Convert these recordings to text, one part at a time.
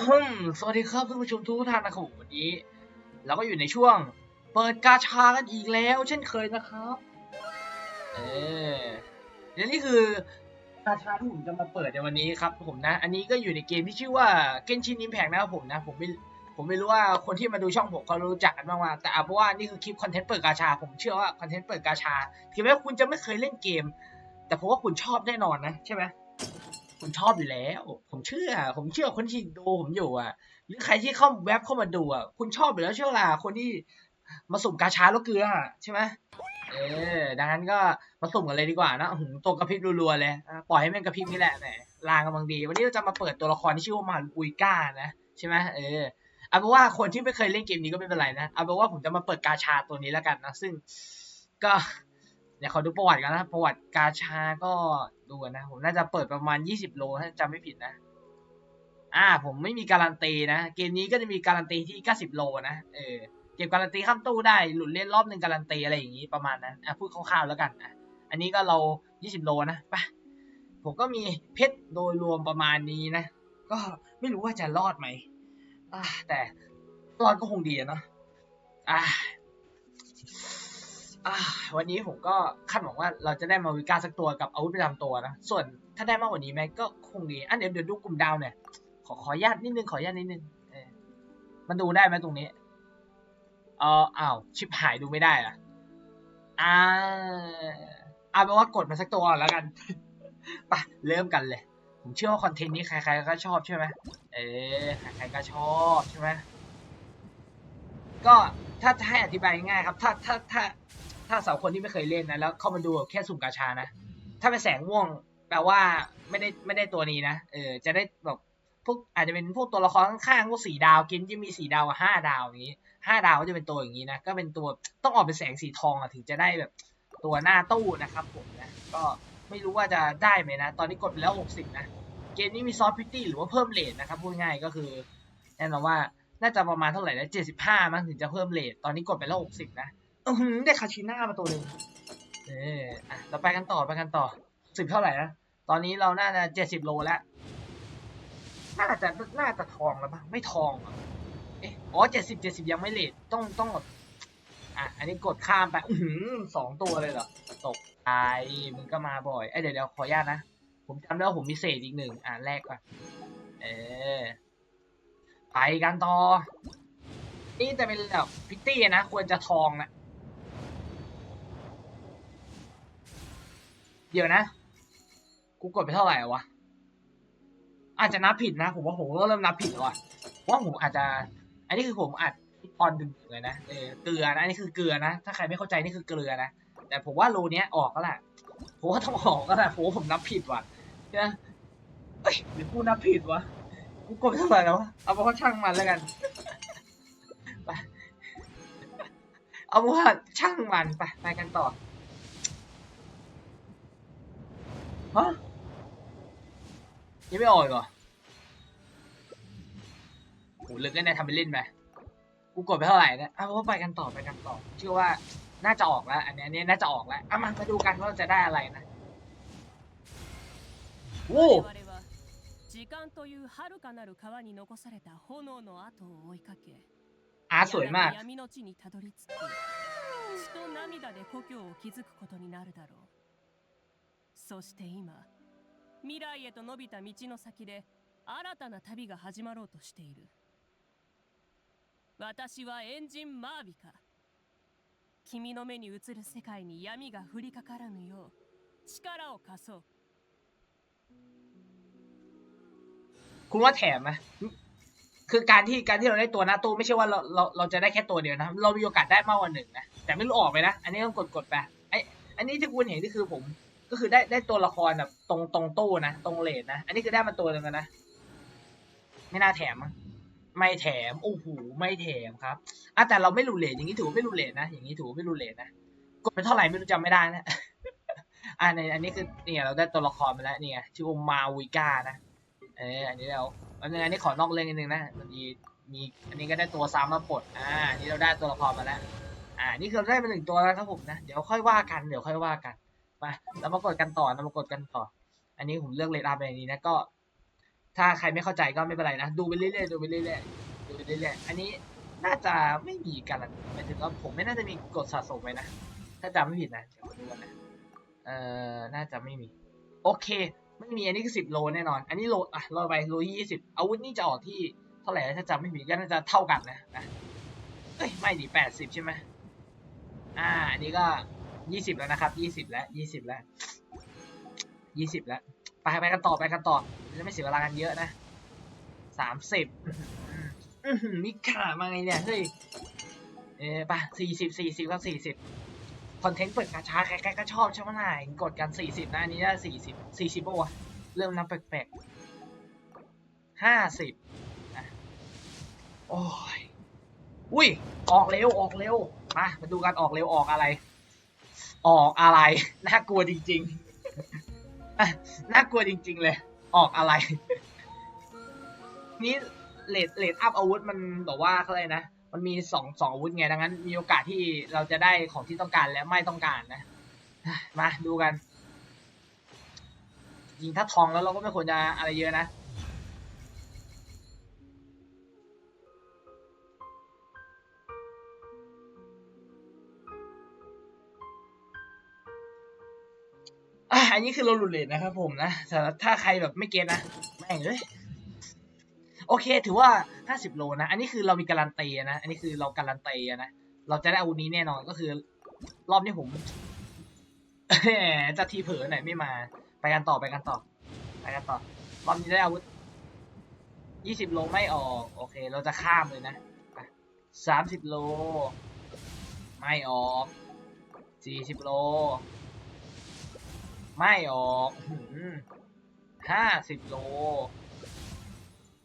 อืมสวัสดีครับท่านผู้ชมทุกท่านนะครับวันนี้ เราก็อยู่ในช่วง เปิดกาชากันอีกแล้ว เช่นเคยนะครับเออเดี๋ยวนี่คือกาชาที่ผมจะมาเปิดในวันนี้ครับผมนะ อันนี้ก็อยู่ในเกมที่ชื่อว่า Genshin Impact นะครับผมนะ ผมไม่ผมไม่รู้ว่าคนที่มาดูช่องผมเขารู้จักกันบ้างว่าแต่เอาเพราะว่านี่คือคลิปคอนเทนต์เปิดกาชา ผมเชื่อว่าคอนเทนต์เปิดกาชาถึงแม้คุณจะไม่เคยเล่นเกม แต่ผมว่าคุณชอบแน่นอนนะใช่ไหม ผมชอบอยู่แล้ว ผมเชื่อ ผมเชื่อคนที่ดูผมอยู่อะ หรือใครที่เข้าแว็บเข้ามาดูอะ คุณชอบอยู่แล้วเชื่อล่ะคนที่มาสุ่มกาชาแล้วเกลืออะใช่ไหมเออ ดังนั้นก็มาสุ่มกันเลยดีกว่านะอื้อหือตัวกระพริบรัวๆเลยปล่อยให้แม่งกระพริบนี่แหละแหมลางกำลังดี วันนี้เราจะมาเปิดตัวละครที่ชื่อว่ามาอุยก้านะใช่ไหมเออเอาเป็นว่าคนที่ไม่เคยเล่นเกมนี้ก็ไม่เป็นไรนะ เอาเป็นว่าผมจะมาเปิดกาชาตัวนี้แล้วกันนะ ซึ่งก็ เดี๋ยวขอดูประวัติกันนะ ประวัติกาชาก็ดูกันนะ ผมน่าจะเปิดประมาณ 20 โลถ้าจำไม่ผิดนะ อ่า ผมไม่มีการันตีนะ เกมนี้ก็จะมีการันตีที่ 90 โลนะ เออ เก็บการันตีข้ามตู้ได้ หลุดเล่นรอบหนึ่งการันตีอะไรอย่างนี้ประมาณนั้น อะพูดคร่าวๆแล้วกัน อะ อันนี้ก็เรา 20 โลนะไปผมก็มีเพชรโดยรวมประมาณนี้นะ ก็ไม่รู้ว่าจะรอดไหม แต่รอดก็คงดีนะอ่า วันนี้ผมก็คาดหวังว่าเราจะได้มาวิกาสักตัวกับอาวุธประจำตัวนะ ส่วนถ้าได้มากกว่านี้ไหมก็คงดีอะเดี๋ยวเดี๋ยวดูกลุ่มดาวเนี่ย ขอขออนุญาตนิดนึงขออนุญาตนิดนึงเออมันดูได้ไหมตรงนี้เอออ้าวชิบหายดูไม่ได้อะอ่าเอาเป็นว่ากดมาสักตัวแล้วกันไปเริ่มกันเลย ผมเชื่อว่าคอนเทนต์นี้ใครๆก็ชอบใช่ไหมเออใครๆก็ชอบใช่ไหมก็ถ้าจะให้อธิบายง่ายๆครับ ถ้าถ้าถ้า ถ้าสาวคนที่ไม่เคยเล่นนะแล้วเข้ามาดูแค่สุ่มกาชานะ ถ้าเป็นแสงม่วงแปลว่าไม่ได้ไม่ได้ตัวนี้นะเออจะได้แบบพวกอาจจะเป็นพวกตัวละครข้างๆพวกสี่ดาวกินจะมีสี่ดาวห้าดาวอย่างนี้ห้าดาวก็จะเป็นตัวอย่างนี้นะก็เป็นตัวต้องออกเป็นแสงสีทองอะถึงจะได้แบบตัวหน้าตู้นะครับผมนะก็ไม่รู้ว่าจะได้ไหมนะ ตอนนี้กดไปแล้วหกสิบนะ เกมนี้มีซอฟต์พิตตี้หรือว่าเพิ่มเลทนะครับพูดง่ายก็คือแน่นอนว่าน่าจะประมาณเท่าไหร่นะเจ็ดสิบห้ามั้งถึงจะเพิ่มเลทตอนนี้กดไปแล้วหกสิบนะ อือหือได้คาชิน่ามาตัวหนึ่งเอออะเราไปกันต่อไปกันต่อสิบเท่าไหร่นะตอนนี้เราน่าจะเจ็ดสิบโลแล้วน่าจะน่าจะทองแล้วปะไม่ทองเอออ๋อเจ็ดสิบเจ็ดสิบยังไม่เลทต้องต้องแบบอะอันนี้กดข้ามไปอือหือสองตัวเลยเหรอตกใจมึงก็มาบ่อยเอ้เดี๋ยวเดี๋ยวขออนุญาตนะผมจำได้ว่าผมมีเศษอีกหนึ่งอะแรกก่อนเออไปกันต่อนี่จะเป็นแบบพิตตี้นะ ควรจะทองนะ เดี๋ยวนะ กูกดไปเท่าไหร่วะ อาจจะนับผิดนะ ผมว่าผมก็เริ่มนับผิดแล้วอะว่าผมอาจจะ อันนี้คือผมอัดตอนดึงเลยนะ เออ เกลือนะ อันนี้คือเกลือนะ ถ้าใครไม่เข้าใจนี่คือเกลือนะ แต่ผมว่าโลเนี้ยออกก็แหละผมว่าต้องออกก็แหละผมว่าผมนับผิดว่ะใช่ไหมเอ้ยหรือกูนับผิดวะ กูกดไปเท่าไหร่แล้ววะ เอาเป็นว่าช่างมันแล้วกันไปเอาเป็นว่าช่างมันไปไปกันต่อ ฮะยังไม่ออกอีกเหรอโหเลิกเล่นได้ทำไปเล่นไปกูกดไปเท่าไหร่เนี่ยเอาเป็นว่าไปกันต่อไปกันต่อ เชื่อว่าน่าจะออกแล้ว อันนี้อันนี้น่าจะออกแล้วเอามามาดูกันว่าจะได้อะไรนะโอ้ 我々は時間という遥かなる川に残された炎の跡を追いかけ อาร์ตสวยมาก やがて闇の地にたどり着き血と涙で故郷を築くことになるだろう そして今未来へと伸びた道の先で新たな旅が始まろうとしている私はエンジンマービカ君の目に映る世界に闇が降りかからぬよう力を貸そう คุณว่าแถมไหมคือการที่การที่เราได้ตัวหน้าตู้ไม่ใช่ว่าเราเราเราจะได้แค่ตัวเดียวนะ เรามีโอกาสได้มากกว่าหนึ่งนะ แต่ไม่รู้ออกไปนะ อันนี้ต้องกดกดไป ไออันนี้ที่คุณเห็นนี่คือผม ก็คือได้ได้ตัวละครแบบตรงตรงตู้นะตรงเลนนะ อันนี้คือได้มาตัวหนึ่งแล้วนะ ไม่น่าแถมไม่แถมโอ้โหไม่แถมครับอะแต่เราไม่รูเลทอย่างนี้ถือว่าไม่รูเลทนะอย่างนี้ถือว่าไม่รูเลทนะกดไปเท่าไหร่ไม่รู้จำไม่ได้นะอ่าในอันนี้คือเนี่ยเราได้ตัวละครมาแล้วเนี่ยชื่อว่ามาวิก้านะเอออันนี้เราอันนึงอันนี้ขอนอกเรื่องนิดนึงนะมีมีอันนี้ก็ได้ตัวซ้ำมาปลดอ่าอันนี้เราได้ตัวละครมาแล้วอ่านี่คือเราได้มาหนึ่งตัวแล้วครับผมนะเดี๋ยวค่อยว่ากันเดี๋ยวค่อยว่ากัน มาเรามากดกันต่อเรามากดกันต่อ อันนี้ผมเลือกเลดอาร์แบบนี้นะก็ ถ้าใครไม่เข้าใจก็ไม่เป็นไรนะ ดูไปเรื่อยๆดูไปเรื่อยๆดูไปเรื่อยๆอันนี้น่าจะไม่มีการันหมายถึงว่าผมไม่น่าจะมีกดสะสมไว้นะ ถ้าจำไม่ผิดนะเดี๋ยวมาดูกันนะ เอ่อ น่าจะไม่มี โอเค ไม่มีอันนี้คือสิบโลแน่นอน อันนี้โลอะโลไปโลยี่สิบอาวุธนี่จะออกที่เท่าไหร่ถ้าจำไม่ผิดก็น่าจะเท่ากันนะนะเอ้ยไม่ดิแปดสิบใช่ไหมอ่า อันนี้ก็ ยี่สิบแล้วนะครับยี่สิบแล้วยี่สิบแล้วยี่สิบแล้ว ไปไปกันต่อไปกันต่อ จะไม่เสียเวลากันเยอะนะสามสิบมิขามาไงเนี่ย เฮ้ย เออไปสี่สิบสี่สิบก็สี่สิบคอนเทนต์เปิดกาชาใครๆก็ชอบใช่ไหมนายกดกันสี่สิบนะอันนี้ได้สี่สิบสี่สิบปะวะเริ่มนับแปลกๆห้าสิบโอ้ย อุ้ย ออกเร็วออกเร็ว มา มาดูกันออกเร็วออกอะไร ออกอะไร น่ากลัวจริงๆ น่ากลัวจริง ๆ เลย ออกอะไร นี่เลดเลดอัพอาวุธมันบอกว่าเขาเลยนะ มันมีสองสองอาวุธไง ดังนั้น มีโอกาสที่เราจะได้ของที่ต้องการและไม่ต้องการนะ มาดูกัน ยิงถ้าทองแล้วเราก็ไม่ควรจะอะไรเยอะนะ อันนี้คือโรลลูเลตนะครับผมนะแต่ถ้าใครแบบไม่เก็ตนะแม่งเลยโอเค ถือว่า 50 โลนะ อันนี้คือเรามีการันตีนะ อันนี้คือเราการันตีนะ เราจะได้อาวุธนี้แน่นอนก็คือ รอบนี้ผมจะทีเผลอหน่อยไม่มา ไปกันต่อไปกันต่อ ไปกันต่อ รอบนี้ได้อาวุธ 20 โลไม่ออก โอเค เราจะข้ามเลยนะ 30 โล ไม่ออก 40 โล ไม่ออกห้าสิบโล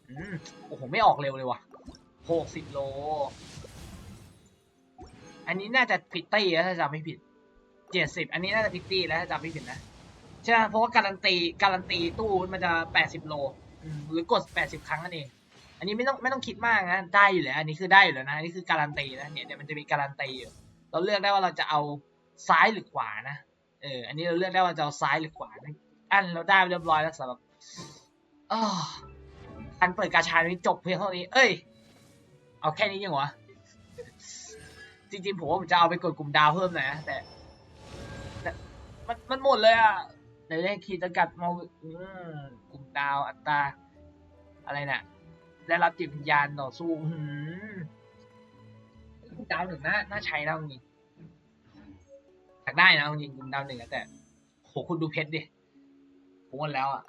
อืมโอ้โห ไม่ออกเร็วเลยว่ะหกสิบโล อันนี้น่าจะพิตตี้แล้วถ้าจำไม่ผิดเจ็ดสิบอันนี้น่าจะพิตตี้แล้วถ้าจำไม่ผิดนะใช่ไหมเพราะว่าการันตีการันตีตู้มันจะแปดสิบโลหรือกดแปดสิบครั้งนั่นเอง อันนี้ไม่ต้องไม่ต้องคิดมากนะ ได้อยู่แล้ว อันนี้คือได้อยู่แล้วนะ อันนี้คือการันตีนะเนี่ยเดี๋ยวมันจะมีการันตีอยู่ เราเลือกได้ว่าเราจะเอาซ้ายหรือขวานะ เออ อันนี้เราเลือกได้ว่าจะเอาซ้ายหรือขวา อันเราได้เรียบร้อยแล้วสำหรับอันเปิดกาชานี้จบเพียงเท่านี้ เอ้ย เอาแค่นี้ยังวะ จริงๆผมว่าผมจะเอาไปกดกลุ่มดาวเพิ่มหน่อยนะแต่แต่มันมันหมดเลยอะในเลขขีดจำกัดมาอืมกลุ่มดาวอัตราอะไรน่ะได้รับจิตวิญญาณต่อสู้กลุ่มดาวหนึ่งน่าน่าใช้แล้วจริง ได้นะจริงๆดาวหนึ่งแต่โหคุณดูเพชรดิผมวนแล้วอะ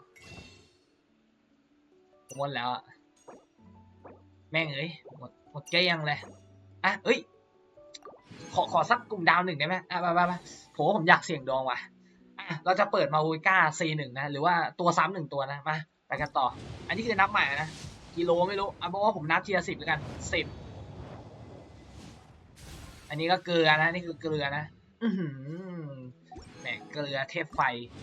ผมวนแล้วอะแม่งเอ้ยหมดหมดเกลี้ยงเลยอะเอ้ย ขอขอสักกลุ่มดาวหนึ่งได้ไหมอะไปไปไปผมว่าผมอยากเสี่ยงดวงว่ะอะเราจะเปิดมาวูก้า C1 นะ หรือว่าตัวซ้ำหนึ่งตัวนะมาไปกันต่อ อันนี้คือนับใหม่นะกิโลไม่รู้อะเพราะว่าผมนับทีละสิบแล้วกันสิบอันนี้ก็เกลือนะนี่คือเกลือนะ อือหือแหมเกลือเทพไฟ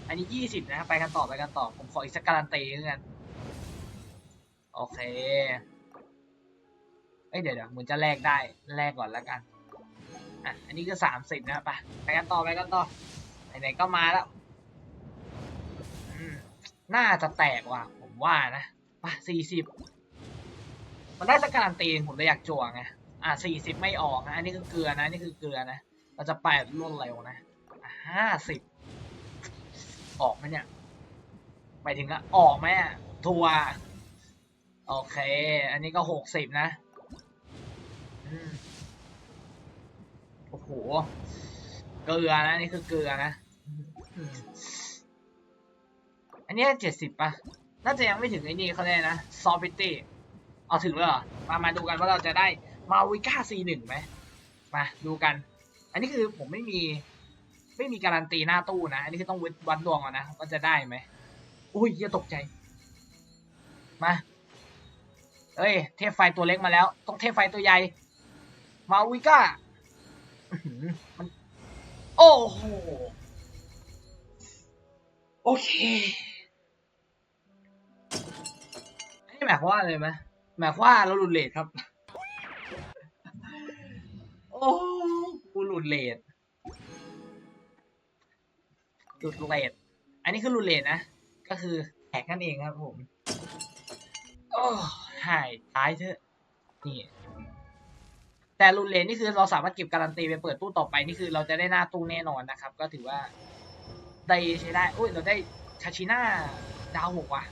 อันนี้ยี่สิบนะไปกันต่อไปกันต่อ ผมขออีกสักการันตีแล้วกัน โอเค เอ้ยเดี๋ยวเดี๋ยวเหมือนจะแลกได้แลกก่อนแล้วกัน อะ อันนี้ก็สามสิบนะไปไปกันต่อไปกันต่อ ไหนๆก็มาแล้วน่าจะแตกว่ะ ผมว่านะไปสี่สิบมันได้สักการันตีผมเลยอยากจั่วไงอะสี่สิบไม่ออกนะอันนี้คือเกลือนะนี่คือเกลือนะ เราจะไปดรวดเร็วนะห้าสิบออกไหมเนี่ยหมายถึงอะออกไหมทัวโอเค อันนี้ก็หกสิบนะอืมโอ้โห เกลือนะนี่คือเกลือนะ อันนี้เจ็ดสิบป่ะ น่าจะยังไม่ถึงไอ้นี่เขาเลยนะซอฟตี้ เอาถึงแล้วเหรอ มา มาดูกันว่าเราจะได้มาวิก้าซีหนึ่งไหม มาดูกัน อันนี้คือผมไม่มี ไม่มีการันตีหน้าตู้นะ อันนี้คือต้องวัดดวงก่อนนะว่าจะได้ไหมอุ้ยอย่าตกใจ มา เอ้ย เทพไฟตัวเล็กมาแล้ว ต้องเทพไฟตัวใหญ่ มาวิก้ามันโอ้โห โอเคอันนี้หมายความว่าอะไรไหมหมายความว่าเราหลุดเลทครับ โอ้ กูหลุดเลทหลุดเลทอันนี้คือหลุดเลทนะ ก็คือแตกนั่นเองครับผม โอ้หายตายเถอะ นี่ แต่รุนเลนนี่คือเราสามารถเก็บการันตีไปเปิดตู้ต่อไปนี่คือเราจะได้หน้าตู้แน่นอนนะครับ ก็ถือว่าได้ใช้ได้อุ้ย เราได้คาชิน่าดาวหกว่ะ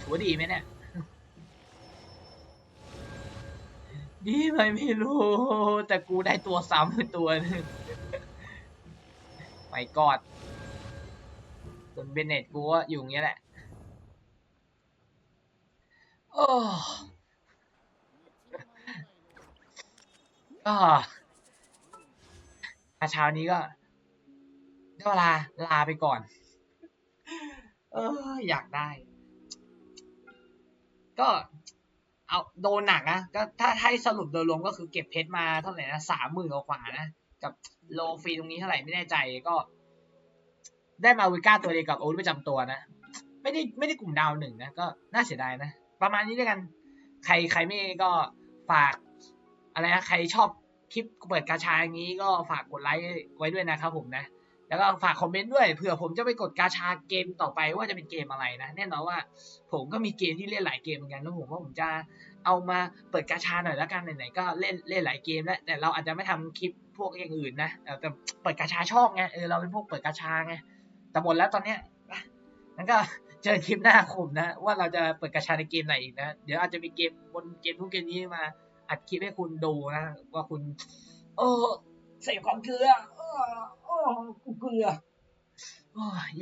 ถือว่าดีไหมเนี่ย ดีไหมไม่รู้ แต่กูได้ตัวซ้ำตัวหนึงไม่กอดส่วนเบนเนตกูก็อยู่อย่างเงี้ยแหละ โอ้ก็อาเช้านี้ก็ได้เวลาลาไปก่อน เอออยากได้ ก็ เอาโดนหนักนะก็ถ้าให้สรุปโดยรวมก็คือเก็บเพชรมาเท่าไหร่นะสามหมื่นกว่านะ กับโลฟรีตรงนี้เท่าไหร่ไม่แน่ใจก็ ได้มาวิก้าตัวเดียวกับโอ๊ตประจำตัวนะ ไม่ได้ไม่ได้กลุ่มดาวหนึ่งนะ ก็น่าเสียดายนะ ประมาณนี้ด้วยกัน ใครใครไม่ก็ฝาก อะไรนะ ใครชอบคลิปเปิดกาชาอย่างนี้ก็ฝากกดไลค์ไว้ด้วยนะครับผมนะ แล้วก็ฝากคอมเมนต์ด้วยเผื่อผมจะไปกดกาชาเกมต่อไปว่าจะเป็นเกมอะไรนะแน่นอนว่า ผมก็มีเกมที่เล่นหลายเกมเหมือนกันแล้วผมว่าผมจะเอามาเปิดกาชาหน่อยแล้วกันไหนๆก็เล่นเล่นหลายเกมแล้วแต่เราอาจจะไม่ทำคลิปพวกอย่างอื่นนะแต่เปิดกาชาชอบไงเออเราเป็นพวกเปิดกาชาไงแต่หมดแล้วตอนเนี้ยนั้นก็เจอคลิปหน้าผมนะ ว่าเราจะเปิดกาชาในเกมไหนอีกนะ เดี๋ยวอาจจะมีเกมบนเกมทุกเกมนี้มา อัดคลิปให้คุณดูนะ ว่าคุณเออเสพความเกลืออ กูเกลือย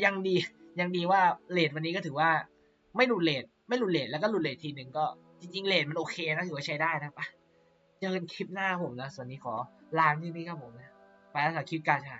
ยังดี ยังดีว่าเลทวันนี้ก็ถือว่า ไม่หลุดเลทไม่หลุดเลทแล้วก็หลุดเลททีหนึ่งก็จริงๆเลทมันโอเคนะถือว่าใช้ได้นะปะเจอกันคลิปหน้าผมนะ ส่วนนี้ขอลาที่นี่ครับผมนะ ไปแล้วสำหรับคลิปการชา